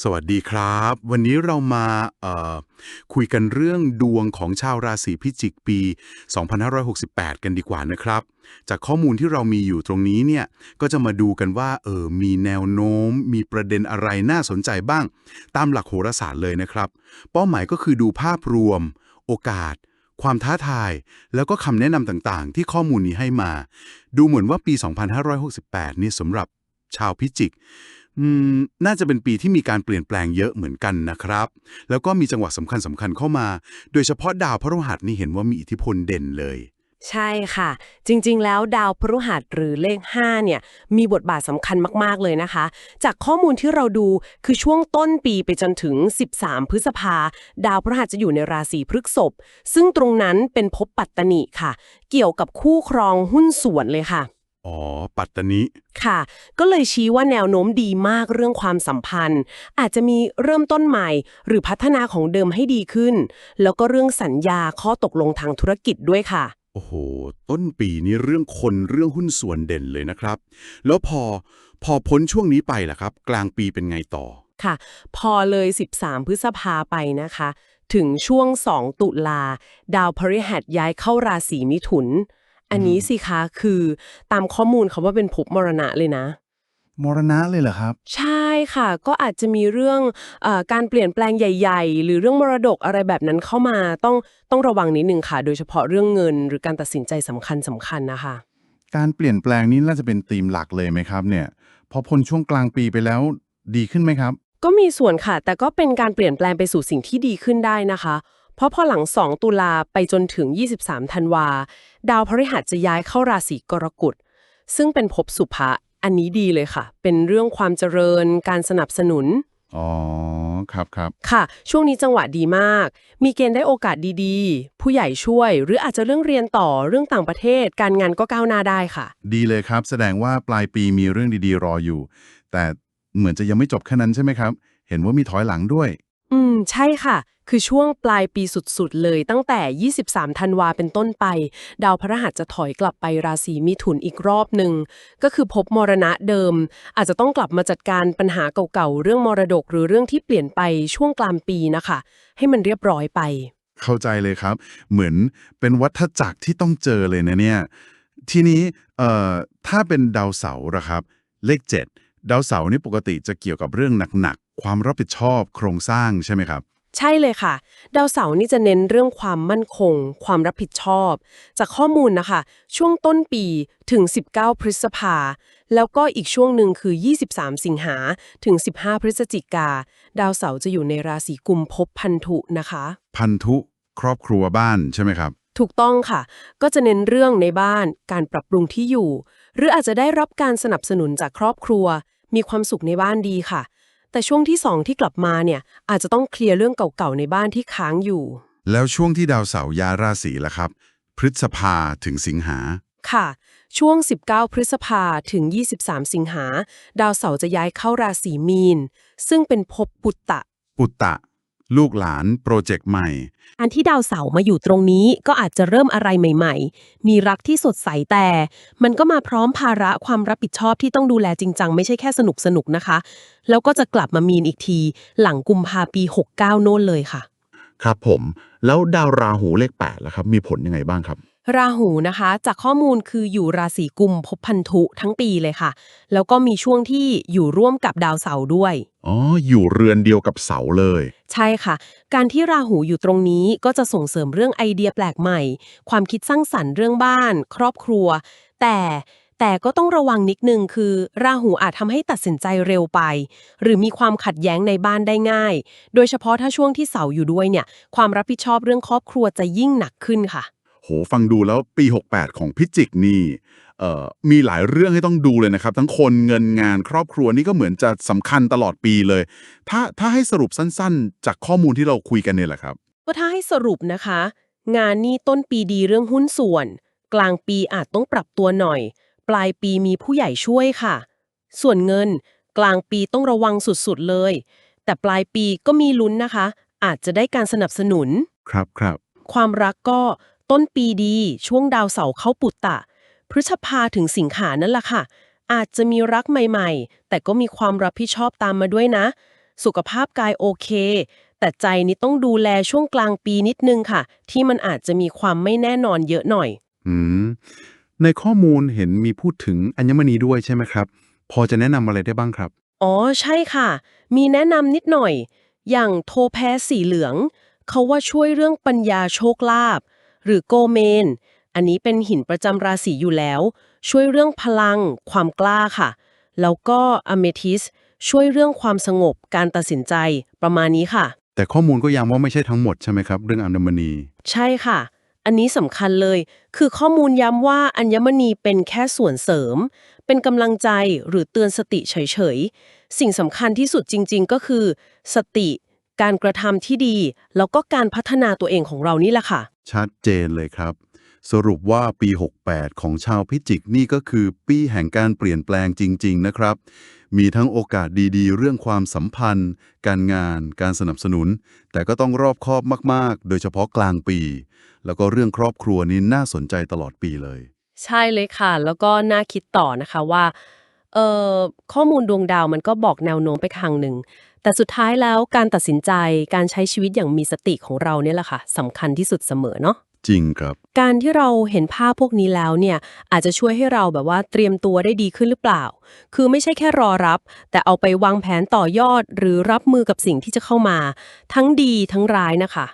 สวัสดีครับ วันนี้เรามาคุยกันเรื่องดวงของชาวราศีพิจิกปี 2568 กันดีกว่านะครับ จากข้อมูลที่เรามีอยู่ตรงนี้เนี่ยก็จะมาดูกันว่าเออมีแนวโน้ม มีประเด็นอะไรน่าสนใจบ้าง ตามหลักโหราศาสตร์เลยนะครับ เป้าหมายก็คือดูภาพรวม โอกาส ความท้าทาย แล้วก็คำแนะนำต่างๆ ที่ข้อมูลนี้ให้มา ดูเหมือนว่าปี 2568 นี่สำหรับชาวพิจิก อืมน่าจะเป็นปีที่มีการเปลี่ยนแปลงเยอะเหมือนกันนะครับ แล้วก็มีจังหวะสำคัญสำคัญเข้ามา โดยเฉพาะดาวพฤหัสนี่เห็นว่ามีอิทธิพลเด่นเลย ใช่ค่ะ จริงๆ แล้วดาวพฤหัสหรือเลข 5 เนี่ย มีบทบาทสำคัญมากๆเลยนะคะ จากข้อมูลที่เราดูคือช่วงต้นปีไปจนถึง 13 พฤษภา ดาวพฤหัสจะอยู่ในราศีพฤษภซึ่งตรงนั้นเป็นภพปัตตนิค่ะ เกี่ยวกับคู่ครองหุ้นส่วนเลยค่ะ อ๋อ ปัตตนิค่ะ ก็เลยชี้ว่าแนวโน้มดีมากเรื่องความสัมพันธ์ อาจจะมีเริ่มต้นใหม่ หรือพัฒนาของเดิมให้ดีขึ้น แล้วก็เรื่องสัญญาข้อตกลงทางธุรกิจด้วยค่ะ โอ้โห ต้นปีนี้เรื่องคนเรื่องหุ้นส่วนเด่นเลยนะครับ แล้วพอพอพ้นช่วงนี้ไปล่ะครับ กลางปีเป็นไงต่อค่ะ พอเลย 13 พฤษภาไปนะคะ ถึงช่วง 2 ตุลา ดาวพฤหัสย้ายเข้าราศีมิถุน อันนี้สิคะคือตามข้อมูลเขาว่าเป็นภพมรณะเลยนะ มรณะเลยเหรอครับ ใช่ค่ะ ก็อาจจะมีเรื่องเออการเปลี่ยนแปลงใหญ่ ๆ หรือเรื่องมรดกอะไรแบบนั้นเข้ามาต้องต้องระวังนิดนึงค่ะ โดยเฉพาะเรื่องเงินหรือการตัดสินใจสำคัญสำคัญนะคะ การเปลี่ยนแปลงนี้น่าจะเป็นธีมหลักเลยไหมครับเนี่ยพอพ้นช่วงกลางปีไปแล้วดีขึ้นไหมครับ ก็มีส่วนค่ะ แต่ก็เป็นการเปลี่ยนแปลงไปสู่สิ่งที่ดีขึ้นได้นะคะ เพราะพอหลัง 2 ตุลาไปจนถึง 23 ธันวา ดาวพฤหัสจะย้ายเข้าราศีกรกฎ ซึ่งเป็นภพสุภะ อันนี้ดีเลยค่ะ เป็นเรื่องความเจริญ การสนับสนุน อ๋อ ครับครับ ค่ะ ช่วงนี้จังหวะดีมาก มีเกณฑ์ได้โอกาสดีๆ ผู้ใหญ่ช่วย หรืออาจจะเรื่องเรียนต่อ เรื่องต่างประเทศ การงานก็ก้าวหน้าได้ค่ะ ดีเลยครับ แสดงว่าปลายปีมีเรื่องดีๆ รออยู่ แต่เหมือนจะยังไม่จบแค่นั้นใช่ไหมครับ เห็นว่ามีถอยหลังด้วยอืม ใช่ค่ะ คือช่วงปลายปีสุดๆ เลยตั้งแต่ 23 ธันวาเป็นต้นไป ดาวพฤหัสจะถอยกลับไปราศีมิถุนอีกรอบหนึ่ง ก็คือพบมรณะเดิม อาจจะต้องกลับมาจัดการปัญหาเก่าๆ เรื่องมรดกหรือเรื่องที่เปลี่ยนไปช่วงกลางปีนะคะ ให้มันเรียบร้อยไป เข้าใจเลยครับ เหมือนเป็นวัฏจักรที่ต้องเจอเลยนะเนี่ย ทีนี้เอ่อถ้าเป็นดาวเสาร์อะครับ เลข 7 ดาวเสาร์นี่ปกติจะเกี่ยวกับเรื่องหนัก ความรับผิดชอบโครงสร้างใช่ไหมครับ ใช่เลยค่ะ ดาวเสาร์นี่จะเน้นเรื่องความมั่นคง ความรับผิดชอบ จากข้อมูลนะคะ ช่วงต้นปีถึง 19 พฤษภา แล้วก็อีกช่วงหนึ่งคือ 23 สิงหาถึง 15 พฤศจิกา ดาวเสาร์จะอยู่ในราศีกุมภพพันธุนะคะ พันธุครอบครัวบ้านใช่ไหมครับ ถูกต้องค่ะ ก็จะเน้นเรื่องในบ้าน การปรับปรุงที่อยู่ หรืออาจจะได้รับการสนับสนุนจากครอบครัว มีความสุขในบ้านดีค่ะ แต่ช่วงที่สองที่กลับมาเนี่ยอาจจะต้องเคลียร์เรื่องเก่าๆในบ้านที่ค้างอยู่ แล้วช่วงที่ดาวเสาร์ย้ายราศีล่ะครับ พฤษภาถึงสิงหา ค่ะ ช่วง 19 พฤษภาถึง 23 สิงหา ดาวเสาร์จะย้ายเข้าราศีมีน ซึ่งเป็นภพปุตตะ ปุตตะ ลูกหลานโปรเจกต์ใหม่ อันที่ดาวเสาร์มาอยู่ตรงนี้ก็อาจจะเริ่มอะไรใหม่ ๆ มีรักที่สดใสแต่ มันก็มาพร้อมภาระความรับผิดชอบที่ต้องดูแลจริงจังไม่ใช่แค่สนุกสนุกๆนะคะ แล้วก็จะกลับมามีนอีกที หลังกุมภาปี 69 โน่นเลยค่ะ ครับผม แล้วดาวราหูเลข8ล่ะครับ มีผลยังไงบ้างครับ ราหูนะคะ จากข้อมูลคืออยู่ราศีกุมภพพันธุทั้งปีเลยค่ะ แล้วก็มีช่วงที่อยู่ร่วมกับดาวเสาร์ด้วย อ๋อ อยู่เรือนเดียวกับเสาเลย ใช่ค่ะ การที่ราหูอยู่ตรงนี้ก็จะส่งเสริมเรื่องไอเดียแปลกใหม่ ความคิดสร้างสรรค์เรื่องบ้าน ครอบครัว แต่แต่ก็ต้องระวังนิดนึงคือ ราหูอาจทำให้ตัดสินใจเร็วไป หรือมีความขัดแย้งในบ้านได้ง่าย โดยเฉพาะถ้าช่วงที่เสาอยู่ด้วยเนี่ย ความรับผิดชอบเรื่องครอบครัวจะยิ่งหนักขึ้นค่ะ โหฟังดูแล้วปี 68 ของพิจิกนี่เอ่อมีหลายเรื่องให้ต้องดูเลยนะครับ ทั้งคนเงินงานครอบครัวนี่ก็เหมือนจะสำคัญตลอดปีเลย ถ้าถ้าให้สรุปสั้นๆ จากข้อมูลที่เราคุยกันเนี่ยแหละครับ ก็ถ้าให้สรุปนะคะ งานนี่ต้นปีดีเรื่องหุ้นส่วน กลางปีอาจต้องปรับตัวหน่อย ปลายปีมีผู้ใหญ่ช่วยค่ะ ส่วนเงิน กลางปีต้องระวังสุดๆเลย แต่ปลายปีก็มีลุ้นนะคะ อาจจะได้การสนับสนุนครับครับความรักก็ ต้นปีดี ช่วงดาวเสาร์เข้าปุตตะ พฤษภาถึงสิงหานั่นแหละค่ะ อาจจะมีรักใหม่ๆ แต่ก็มีความรับผิดชอบตามมาด้วยนะ สุขภาพกายโอเค แต่ใจนี่ต้องดูแลช่วงกลางปีนิดนึงค่ะ ที่มันอาจจะมีความไม่แน่นอนเยอะหน่อย อืม ในข้อมูลเห็นมีพูดถึงอัญมณีด้วยใช่ไหมครับ พอจะแนะนำอะไรได้บ้างครับ อ๋อใช่ค่ะ มีแนะนำนิดหน่อย อย่างโทแพสสีเหลือง เขาว่าช่วยเรื่องปัญญาโชคลาภ หรือโกเมน อันนี้เป็นหินประจำราศีอยู่แล้ว ช่วยเรื่องพลัง ความกล้าค่ะ แล้วก็อเมทิสช่วยเรื่องความสงบการตัดสินใจประมาณนี้ค่ะ แต่ข้อมูลก็ย้ำว่าไม่ใช่ทั้งหมดใช่ไหมครับ เรื่องอัญมณี ใช่ค่ะ อันนี้สำคัญเลย คือข้อมูลย้ำว่าอัญมณีเป็นแค่ส่วนเสริม เป็นกำลังใจหรือเตือนสติเฉยๆ สิ่งสำคัญที่สุดจริง ๆ ก็คือ สติ การกระทำที่ดี แล้วก็การพัฒนาตัวเองของเรานี่แหละค่ะ ชัดเจนเลยครับ สรุปว่าปี 68 ของชาวพิจิกนี่ก็คือปีแห่งการเปลี่ยนแปลงจริง ๆ นะครับ มีทั้งโอกาสดีๆ เรื่องความสัมพันธ์ การงาน การสนับสนุน แต่ก็ต้องรอบคอบมากๆ โดยเฉพาะกลางปี แล้วก็เรื่องครอบครัวนี้น่าสนใจตลอดปีเลย ใช่เลยค่ะ แล้วก็น่าคิดต่อนะคะว่าเอ่อข้อมูลดวงดาวมันก็บอกแนวโน้มไปทางหนึ่ง แต่สุดท้ายแล้วการตัดสินใจการใช้ชีวิตอย่างมีสติของเราเนี่ยแหละค่ะสำคัญที่สุดเสมอเนาะจริงครับ การที่เราเห็นภาพพวกนี้แล้วเนี่ยอาจจะช่วยให้เราแบบว่าเตรียมตัวได้ดีขึ้นหรือเปล่า คือไม่ใช่แค่รอรับ แต่เอาไปวางแผนต่อยอดหรือรับมือกับสิ่งที่จะเข้ามา ทั้งดีทั้งร้ายนะคะ